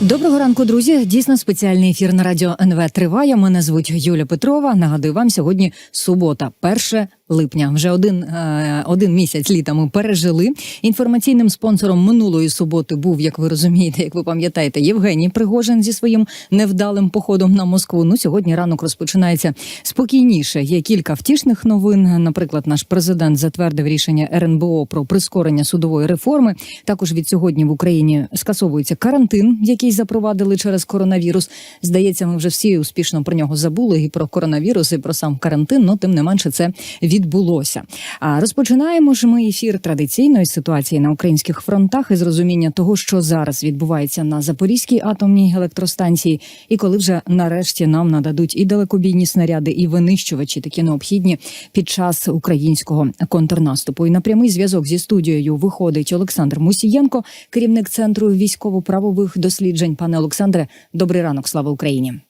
Доброго ранку, друзі. Дійсно спеціальний ефір на радіо НВ триває. Мене звуть Юля Петрова. Нагадую вам сьогодні субота, 1 липня. Вже один, е, один місяць літа ми пережили. Інформаційним спонсором минулої суботи був, як ви розумієте, як ви пам'ятаєте, Євгеній Пригожин зі своїм невдалим походом на Москву. Ну сьогодні ранок розпочинається спокійніше. Є кілька втішних новин. Наприклад, наш президент затвердив рішення РНБО про прискорення судової реформи. Також від сьогодні в Україні скасовується карантин, який запровадили через коронавірус. Здається, ми вже всі успішно про нього забули і про коронавірус, і про сам карантин. Ну тим не менше, це відбулося. А розпочинаємо ж ми ефір традиційної ситуації на українських фронтах із розуміння того, що зараз відбувається на Запорізькій атомній електростанції, і коли вже нарешті нам нададуть і далекобійні снаряди, і винищувачі, такі необхідні під час українського контрнаступу. І на прямий зв'язок зі студією виходить Олександр Мусієнко, керівник центру військово-правових досліджень. Пане Олександре, добрий ранок, слава Україні.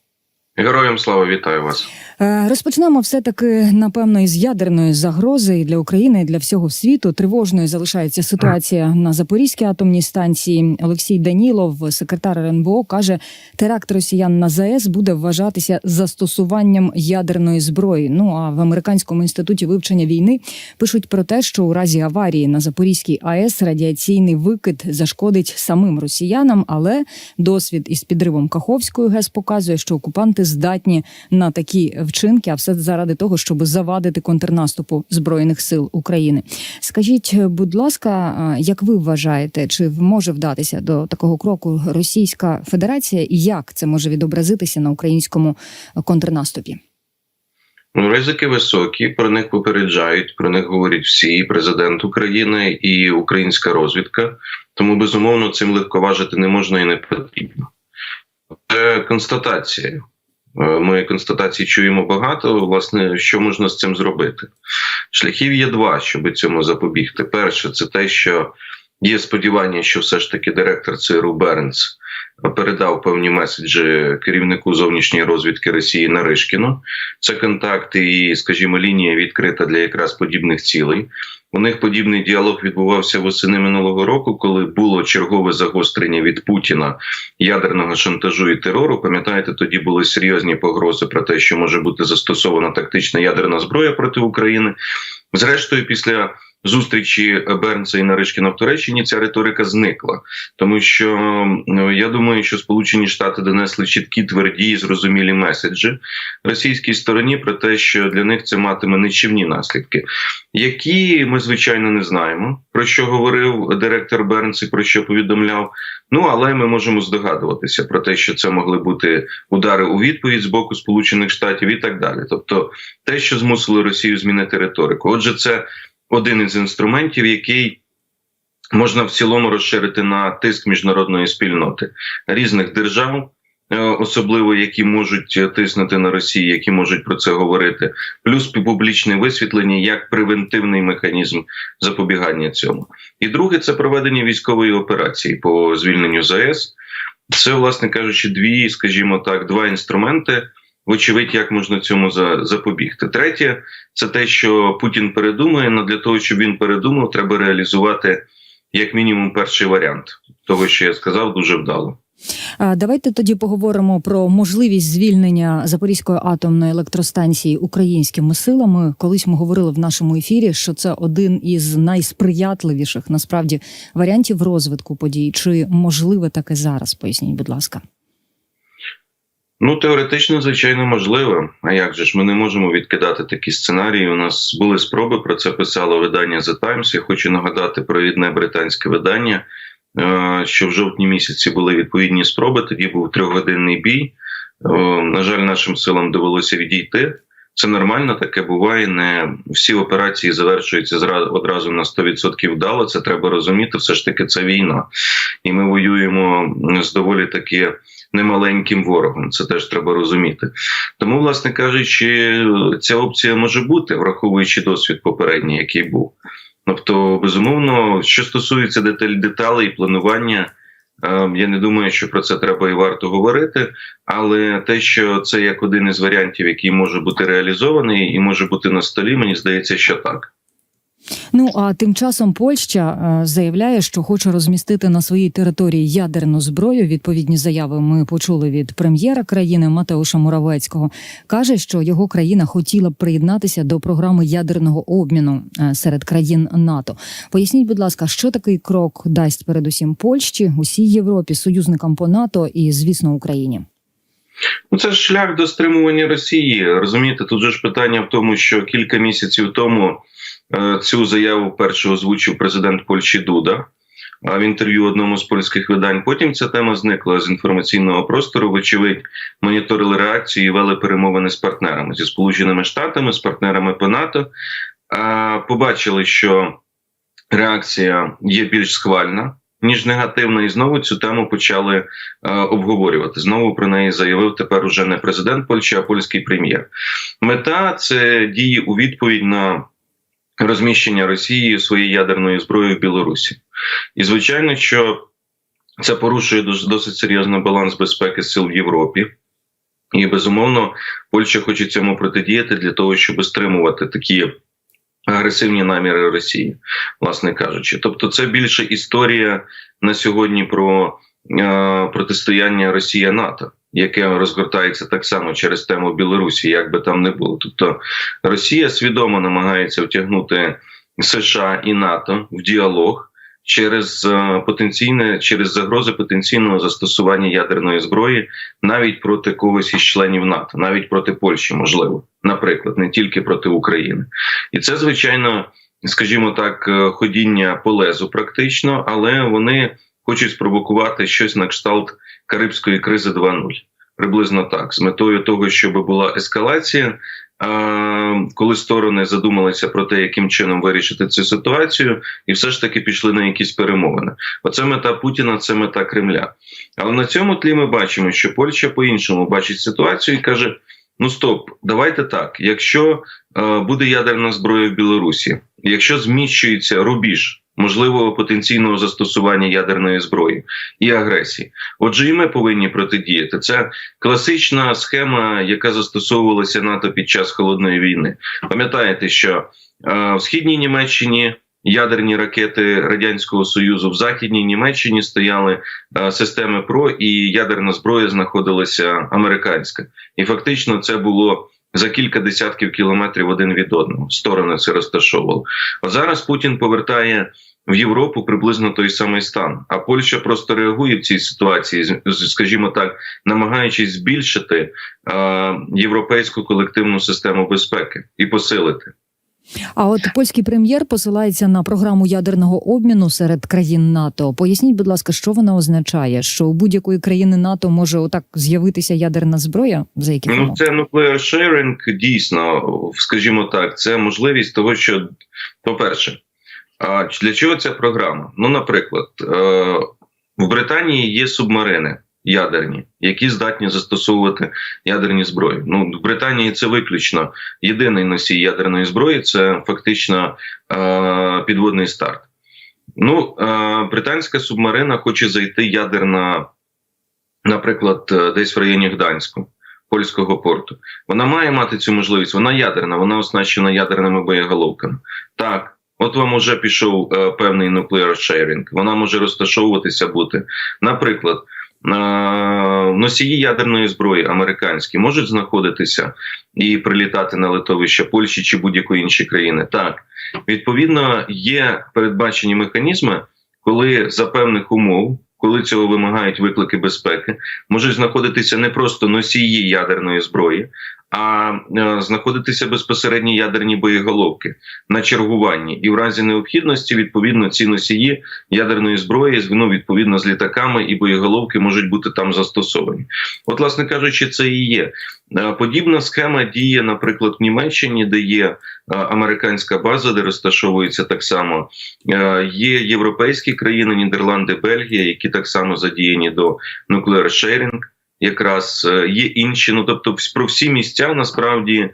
Героям слава вітаю вас. Е, Розпочнемо все таки напевно із ядерної загрози і для України, і для всього світу. Тривожною залишається ситуація на Запорізькій атомній станції. Олексій Данілов, секретар РНБО, каже, теракт росіян на ЗАЕС буде вважатися застосуванням ядерної зброї. Ну а в американському інституті вивчення війни пишуть про те, що у разі аварії на Запорізькій АЕС радіаційний викид зашкодить самим росіянам, але досвід із підривом Каховської ГЕС показує, що окупанти здатні на такі вчинки, а все заради того, щоб завадити контрнаступу збройних сил України. Скажіть, будь ласка, як ви вважаєте, чи може вдатися до такого кроку Російська Федерація, і як це може відобразитися на українському контрнаступі? Ну, ризики високі, про них попереджають, про них говорять всі, і президент України і українська розвідка. Тому безумовно цим легковажити не можна і не потрібно. Це констатація. Е, Ми констатацій чуємо багато. Власне, що можна з цим зробити? Шляхів є два, щоб цьому запобігти. Перше, це те, що є сподівання, що все ж таки директор ЦРУ Бернс передав певні меседжі керівнику зовнішньої розвідки Росії Наришкіну. Це контакти і, скажімо, лінія відкрита для якраз подібних цілей. У них подібний діалог відбувався восени минулого року, коли було чергове загострення від Путіна ядерного шантажу і терору. Пам'ятаєте, тоді були серйозні погрози про те, що може бути застосована тактична ядерна зброя проти України. Зрештою, після зустрічі Бернса і Наришкіна в Туреччині ця риторика зникла, тому що ну, я думаю, що Сполучені Штати донесли чіткі, тверді і зрозумілі меседжі російській стороні про те, що для них це матиме нищівні наслідки, які ми звичайно не знаємо, про що говорив директор Бернс і про що повідомляв. Ну але ми можемо здогадуватися про те, що це могли бути удари у відповідь з боку Сполучених Штатів і так далі. Тобто, те, що змусило Росію змінити риторику, отже, це один із інструментів, який можна в цілому розширити на тиск міжнародної спільноти різних держав. е, Особливо які можуть тиснути на Росію, які можуть про це говорити, плюс публічне висвітлення як превентивний механізм запобігання цьому. І друге це проведення військової операції по звільненню ЗАЕС. Це, власне кажучи, дві, скажімо так, два інструменти. Вочевидь, як можна цьому за- запобігти. Третє, це те, що Путін передумає. але для того, щоб він передумав, треба реалізувати як мінімум перший варіант того, що я сказав, дуже вдало. Давайте тоді поговоримо про можливість звільнення Запорізької атомної електростанції українськими силами. Колись ми говорили в нашому ефірі, що це один із найсприятливіших насправді варіантів розвитку подій. Чи можливе таке зараз? Поясніть, будь ласка. Ну, теоретично, звичайно, можливо. А як же ж ми не можемо відкидати такі сценарії? У нас були спроби про це писало видання The Times. Я хочу нагадати провідне британське видання, е, що в жовтні місяці були відповідні спроби. Тоді був трьохгодинний бій. На жаль, нашим силам довелося відійти. Це нормально, таке буває. Не всі операції завершуються одразу на 100% вдало. Це треба розуміти. Все ж таки, це війна, і ми воюємо з доволі таки немаленьким ворогом. Це теж треба розуміти. Тому, власне кажучи, ця опція може бути, враховуючи досвід попередній, який був. Тобто, безумовно, що стосується деталь деталей планування. е, Я не думаю, що про це треба і варто говорити, але те, що це як один із варіантів, який може бути реалізований і може бути на столі, мені здається, що так. Ну а тим часом Польща е, заявляє, що хоче розмістити на своїй території ядерну зброю. Відповідні заяви ми почули від прем'єра країни Матеуша Муравецького. каже, що його країна хотіла б приєднатися до програми ядерного обміну е, серед країн НАТО. Поясніть, будь ласка, що такий крок дасть передусім Польщі, усій Європі, союзникам по НАТО і, звісно, Україні. Ну, це ж шлях до стримування Росії. Розумієте, тут же ж питання в тому, що кілька місяців тому цю заяву вперше озвучив президент Польщі Дуда е, в інтерв'ю одному з польських видань. Потім ця тема зникла з інформаційного простору. Вочевидь, моніторили реакцію і вели перемовини з партнерами зі Сполученими Штатами, з партнерами по НАТО. Е, Побачили, що реакція є більш схвальна. Ніж негативна, і знову цю тему почали е, обговорювати. Знову про неї заявив тепер уже не президент Польщі, а польський прем'єр. Мета це дії у відповідь на розміщення Росії своєї ядерної зброї в Білорусі. І звичайно, що це порушує досить серйозно баланс безпеки сил в Європі. І безумовно, Польща хоче цьому протидіяти для того, щоб стримувати такі агресивні наміри Росії, власне кажучи. Тобто, це більше історія на сьогодні про е, протистояння Росія НАТО, яке розгортається так само через тему Білорусі, як би там не було. Тобто Росія свідомо намагається втягнути США і НАТО в діалог. Через е, потенційне через загрози потенційного застосування ядерної зброї навіть проти когось із членів НАТО, навіть проти Польщі, можливо, наприклад, не тільки проти України, і це звичайно, скажімо так, е, ходіння по лезу, практично, але вони хочуть спровокувати щось на кшталт Карибської кризи 2.0. Приблизно так, з метою того, щоб була ескалація. Коли сторони задумалися про те, яким чином вирішити цю ситуацію, і все ж таки пішли на якісь перемовини. Оце мета Путіна, це мета Кремля. Але на цьому тлі ми бачимо, що Польща по-іншому бачить ситуацію і каже: ну стоп, давайте так. Якщо буде ядерна зброя в Білорусі, якщо зміщується рубіж можливого потенційного застосування ядерної зброї і агресії, отже, і ми повинні протидіяти. Це класична схема, яка застосовувалася НАТО під час холодної війни. Пам'ятаєте, що е, в східній Німеччині. Ядерні ракети радянського союзу в західній Німеччині стояли е, системи ПРО, і ядерна зброя знаходилася американська, і фактично це було за кілька десятків кілометрів один від одного. Сторони це розташовували. А зараз Путін повертає в Європу приблизно той самий стан. А Польща просто реагує в цій ситуації, скажімо так, намагаючись збільшити е, європейську колективну систему безпеки і посилити. А от польський прем'єр посилається на програму ядерного обміну серед країн НАТО. Поясніть, будь ласка, що вона означає? Що у будь-якої країни НАТО може отак з'явитися ядерна зброя? За яких Ну, це nuclear sharing, дійсно, скажімо так, це можливість того, що, по-перше, а для чого ця програма? Ну, наприклад, е, в Британії є субмарини ядерні, які здатні застосовувати ядерні зброї. Ну, в Британії це виключно єдиний носій ядерної зброї, це фактично е, підводний старт. Ну, е, британська субмарина хоче зайти ядерна, наприклад, е, десь в районі Гданську. Польського порту вона має мати цю можливість. Вона ядерна, вона оснащена ядерними боєголовками. Так, от вам уже пішов е, певний nuclear sharing. Вона може розташовуватися бути. Наприклад, носії ядерної зброї американські можуть знаходитися і прилітати на литовище Польщі чи будь-якої іншої країни. Так, відповідно, є передбачені механізми, коли за певних умов. Коли цього вимагають виклики безпеки, можуть знаходитися не просто носії ядерної зброї, а е, знаходитися безпосередні ядерні боєголовки на чергуванні, і в разі необхідності відповідно ці носії ядерної зброї ну, відповідно з літаками і боєголовки можуть бути там застосовані. От, власне кажучи, це і є Е, подібна схема діє, наприклад, в Німеччині, де є е, американська база, де розташовується так само. Є європейські країни, Нідерланди, Бельгія, які так само задіяні до nuclear sharing. Якраз е, є інші. Ну тобто, про всі місця насправді е,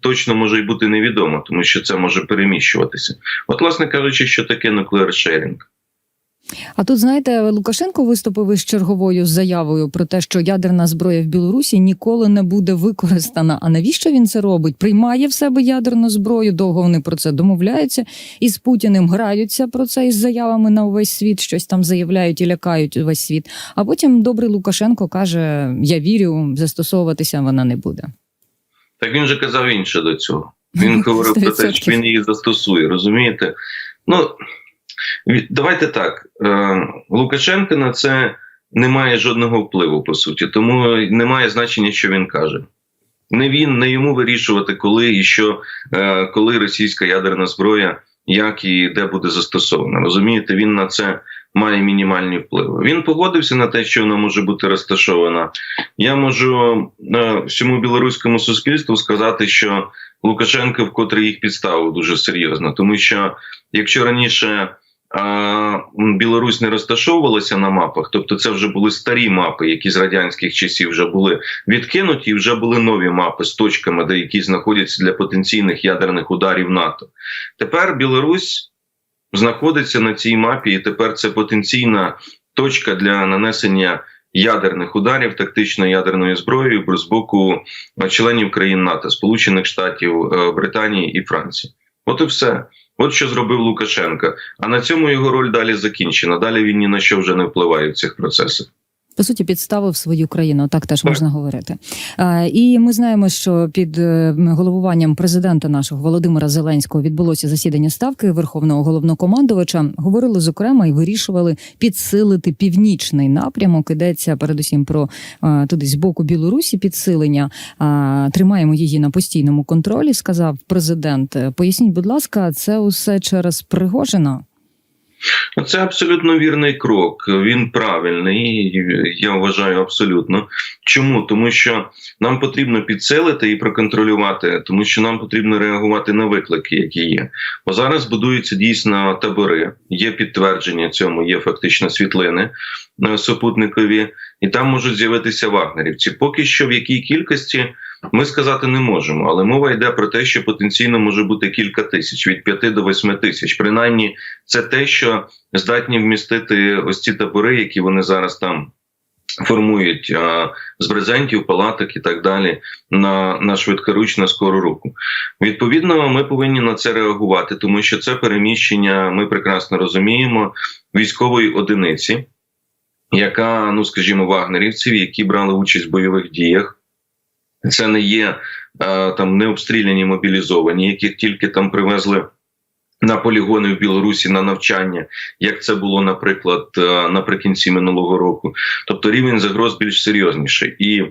точно може й бути невідомо, тому що це може переміщуватися. От, власне кажучи, що таке sharing. А тут знаєте, Лукашенко виступив із черговою заявою про те, що ядерна зброя в Білорусі ніколи не буде використана. А навіщо він це робить? Приймає в себе ядерну зброю. Довго вони про це домовляються із Путіним граються про це із заявами на увесь світ, щось там заявляють і лякають увесь світ. А потім добрий Лукашенко каже: Я вірю, застосовуватися вона не буде. Так він же казав інше до цього. Він говорив про те, що він її застосує. Розумієте? Ну давайте так. Е, Лукашенко на це не має жодного впливу, по суті, тому немає значення, що він каже. Не він, не йому вирішувати, коли і що, е, коли російська ядерна зброя, як і де буде застосована. Розумієте, він на це має мінімальні впливи. Він погодився на те, що вона може бути розташована. Я можу е, всьому білоруському суспільству сказати, що Лукашенко вкотре їх підставив дуже серйозно, тому що якщо раніше Білорусь не розташовувалася на мапах, тобто це вже були старі мапи, які з радянських часів вже були відкинуті, і вже були нові мапи з точками, де які знаходяться для потенційних ядерних ударів НАТО. Тепер Білорусь знаходиться на цій мапі, і тепер це потенційна точка для нанесення ядерних ударів тактичною ядерною зброєю з боку членів країн НАТО, Сполучених Штатів, е, Британії і Франції. От і все. От що зробив Лукашенко. А на цьому його роль далі закінчена. Далі він ні на що вже не впливає в цих процесах. По суті, підставив свою країну, так теж Так. можна говорити. І ми знаємо, що під е, головуванням президента нашого Володимира Зеленського відбулося засідання ставки Верховного головнокомандувача. Говорили зокрема і вирішували підсилити північний напрямок. Ідеться передусім про е, туди з боку Білорусі підсилення. А, тримаємо її на постійному контролі. Сказав президент. Поясніть, будь ласка, це усе через Пригожина. Це абсолютно вірний крок. Він правильний, я вважаю абсолютно. Чому? Тому що нам потрібно підсилити і проконтролювати, тому що нам потрібно реагувати на виклики, які є. Бо зараз будуються дійсно табори. Є підтвердження цьому, є фактично світлини е, супутникові, і там можуть з'явитися вагнерівці. Поки що в якій кількості. Ми сказати не можемо, але мова йде про те, що потенційно може бути кілька тисяч від 5 до 8 тисяч. Принаймні, це те, що здатні вмістити ось ці табори, які вони зараз там формують а, з брезентів, палаток і так далі на, на швидкоруч, на скору руку. Відповідно, ми повинні на це реагувати, тому що це переміщення, ми прекрасно розуміємо, військової одиниці, яка, ну скажімо, вагнерівців, які брали участь в бойових діях. Це не є е, там необстріляні мобілізовані, яких тільки там привезли на полігони в Білорусі на навчання, як це було, наприклад, е, наприкінці минулого року. Тобто рівень загроз більш серйозніший і.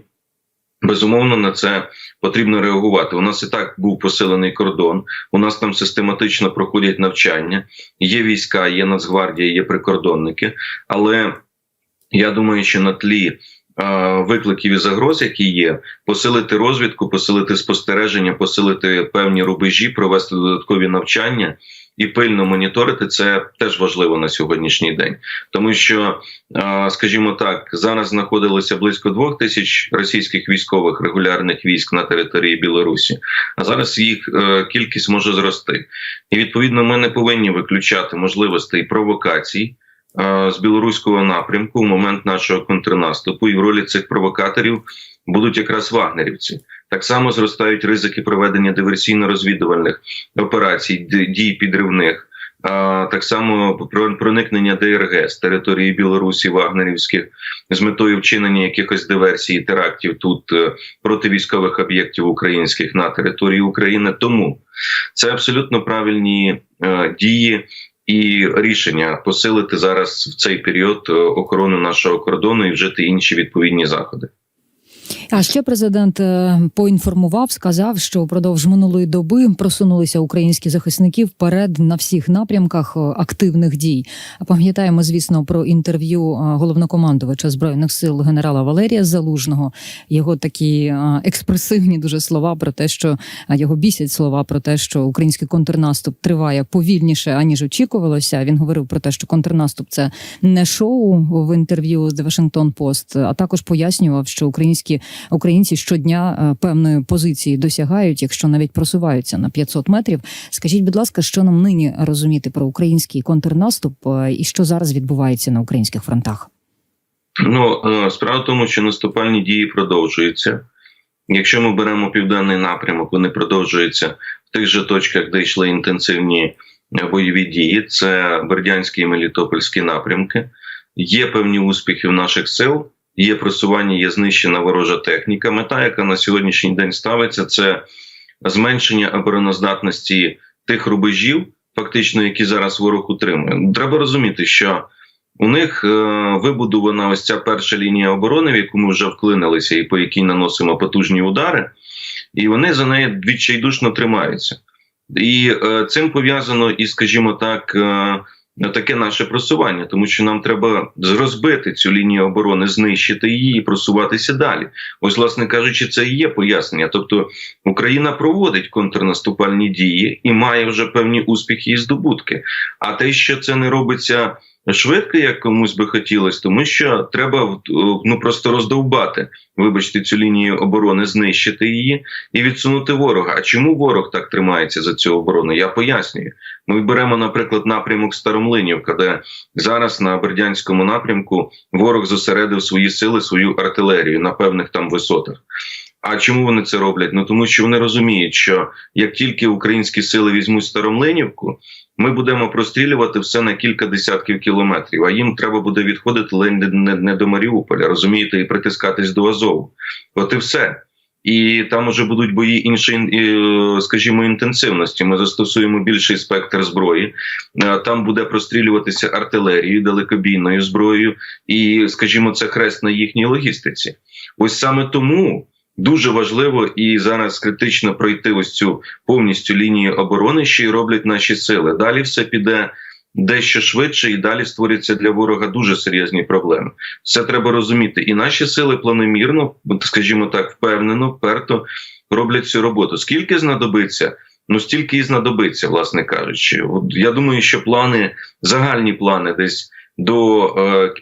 Безумовно, на це потрібно реагувати. У нас і так був посилений кордон. У нас там систематично проходять навчання. Є війська, є Нацгвардія, є прикордонники. Але я думаю, що на тлі викликів і загроз, які є, посилити розвідку, посилити спостереження, посилити певні рубежі, провести додаткові навчання і пильно моніторити це теж важливо на сьогоднішній день, тому що, е, скажімо так, зараз знаходилося близько двох тисяч російських військових регулярних військ на території Білорусі, а зараз їх е, кількість може зрости, і відповідно ми не повинні виключати можливостей провокацій е, з білоруського напрямку в момент нашого контрнаступу, і в ролі цих провокаторів будуть якраз вагнерівці. Так само зростають ризики проведення диверсійно-розвідувальних операцій, дій підривних. А так само про- проникнення ДРГ з території Білорусі вагнерівських з метою вчинення якихось диверсій, терактів тут е, проти військових об'єктів українських на території України. Тому це абсолютно правильні е, дії і рішення посилити зараз в цей період е, охорону нашого кордону і вжити інші відповідні заходи. А ще президент е, поінформував, сказав, що впродовж минулої доби просунулися українські захисники вперед на всіх напрямках е, активних дій. Пам'ятаємо, звісно, про інтерв'ю е, головнокомандувача збройних сил генерала Валерія Залужного. Його такі експресивні дуже слова про те, що його бісять слова про те, що український контрнаступ триває повільніше аніж очікувалося. Він говорив про те, що контрнаступ це не шоу в інтерв'ю з The Washington Post, а також пояснював, що українські українці щодня е, певної позиції досягають, якщо навіть просуваються на 500 метрів. Скажіть, будь ласка, що нам нині розуміти про український контрнаступ е, і що зараз відбувається на українських фронтах? Ну е, справа в тому, що наступальні дії продовжуються. Якщо ми беремо південний напрямок, вони продовжуються в тих же точках, де йшли інтенсивні бойові дії. Це Бердянські і Мелітопольські напрямки. Є певні успіхи в наших сил, є просування, є знищена ворожа техніка. Мета, яка на сьогоднішній день ставиться, це зменшення обороноздатності тих рубежів, фактично, які зараз ворог утримує. Треба розуміти, що у них е, вибудована ось ця перша лінія оборони, в яку ми вже вклинилися, і по якій наносимо потужні удари, і вони за нею відчайдушно тримаються. І е, цим пов'язано і, скажімо так, е, таке наше просування, тому що нам треба розбити цю лінію оборони, знищити її і просуватися далі. Ось, власне кажучи, це і є пояснення. Тобто Україна проводить контрнаступальні дії і має вже певні успіхи і здобутки. А те, що це не робиться швидко, як комусь би хотілося, тому що треба в- ну просто роздовбати, вибачте, цю лінію оборони, знищити її і відсунути ворога. А чому ворог так тримається за цю оборону? Я пояснюю. Ми беремо, наприклад, напрямок Старомлинівка, де зараз на Бердянському напрямку ворог зосередив свої сили, свою артилерію на певних там висотах. А чому вони це роблять? Ну тому що вони розуміють, що як тільки українські сили візьмуть Старомлинівку, ми будемо прострілювати все на кілька десятків кілометрів. А їм треба буде відходити ледь не, не, не до Маріуполя, розумієте, і притискатись до Азову. От і все. І там уже будуть бої іншої, е, скажімо, інтенсивності. Ми застосуємо більший спектр зброї. Е, Там буде прострілюватися артилерією, далекобійною зброєю, і, скажімо, це хрест на їхній логістиці. Ось саме тому дуже важливо і зараз критично пройти ось цю повністю лінію оборони, що й роблять наші сили. Далі все піде. Дещо швидше і далі створяться для ворога дуже серйозні проблеми. Це треба розуміти. І наші сили планомірно, скажімо так, впевнено, вперто роблять цю роботу. Скільки знадобиться? Ну стільки і знадобиться, власне кажучи. От я думаю, що плани, загальні плани, десь до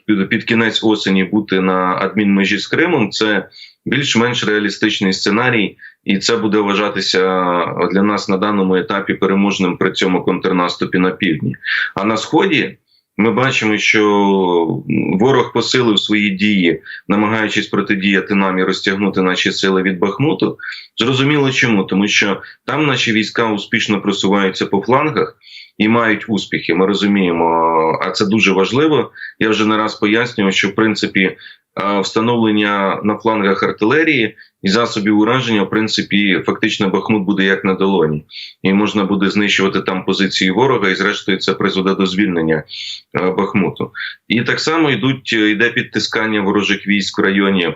е, під кінець осені бути на адмінмежі з Кримом, це більш-менш реалістичний сценарій, і це буде вважатися для нас на даному етапі переможним при цьому контрнаступі на півдні. А на сході ми бачимо, що ворог посилив свої дії, намагаючись протидіяти нам і розтягнути наші сили від Бахмуту. Зрозуміло чому, тому що там наші війська успішно просуваються по флангах. І мають успіхи, ми розуміємо, а це дуже важливо. Я вже не раз пояснював, що в принципі е, встановлення на флангах артилерії і засобів ураження, в принципі, фактично Бахмут буде як на долоні, і можна буде знищувати там позиції ворога, і зрештою це призведе до звільнення е, Бахмуту. І так само йдуть е, йде підтискання ворожих військ в районі.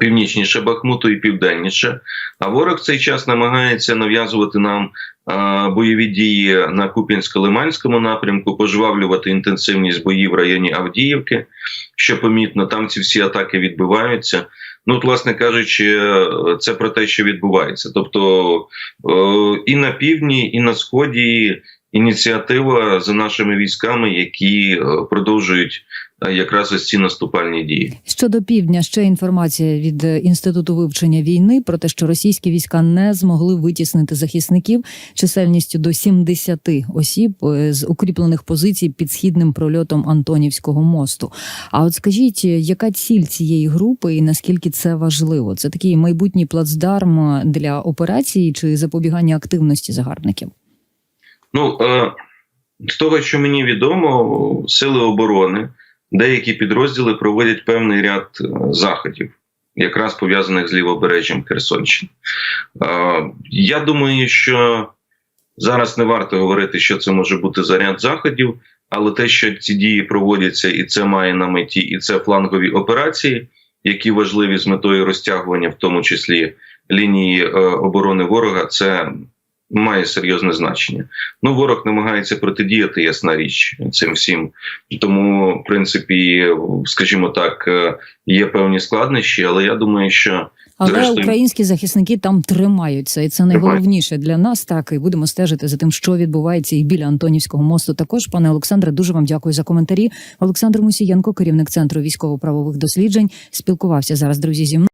Північніше Бахмуту і південніше, а ворог цей час намагається нав'язувати нам бойові дії на Куп'янсько-Лиманському напрямку, пожвавлювати інтенсивність боїв в районі Авдіївки, що помітно, там ці всі атаки відбуваються. Ну, от, власне кажучи, це про те, що відбувається. Тобто і на півдні, і на сході ініціатива за нашими військами, які продовжують якраз ось ці наступальні дії. Щодо півдня, ще інформація від е, інституту вивчення війни про те, що російські війська не змогли витіснити захисників чисельністю до 70 осіб е, з укріплених позицій під східним прольотом Антонівського мосту. А от скажіть, е, яка ціль цієї групи і наскільки це важливо? Це такий майбутній плацдарм для операції чи запобігання активності загарбників? Ну з того, що мені відомо, сили оборони, деякі підрозділи проводять певний ряд е, заходів, якраз пов'язаних з лівобережжям Херсонщини. Е, я думаю, що зараз не варто говорити, що це може бути за ряд заходів, але те, що ці дії проводяться, і це має на меті, і це флангові операції, які важливі з метою розтягування, в тому числі лінії е, оборони ворога, це має серйозне значення. Ну, ворог намагається протидіяти, ясна річ, цим всім. Тому, в принципі, скажімо так, е, є певні складнощі, але я думаю, що Але Зрештою- українські захисники там тримаються, і це найголовніше для нас. Так і будемо стежити за тим, що відбувається і біля Антонівського мосту. Також, пане Олександре, дуже вам дякую за коментарі. Олександр Мусієнко, керівник центру військово-правових досліджень, спілкувався зараз. Друзі зі мною.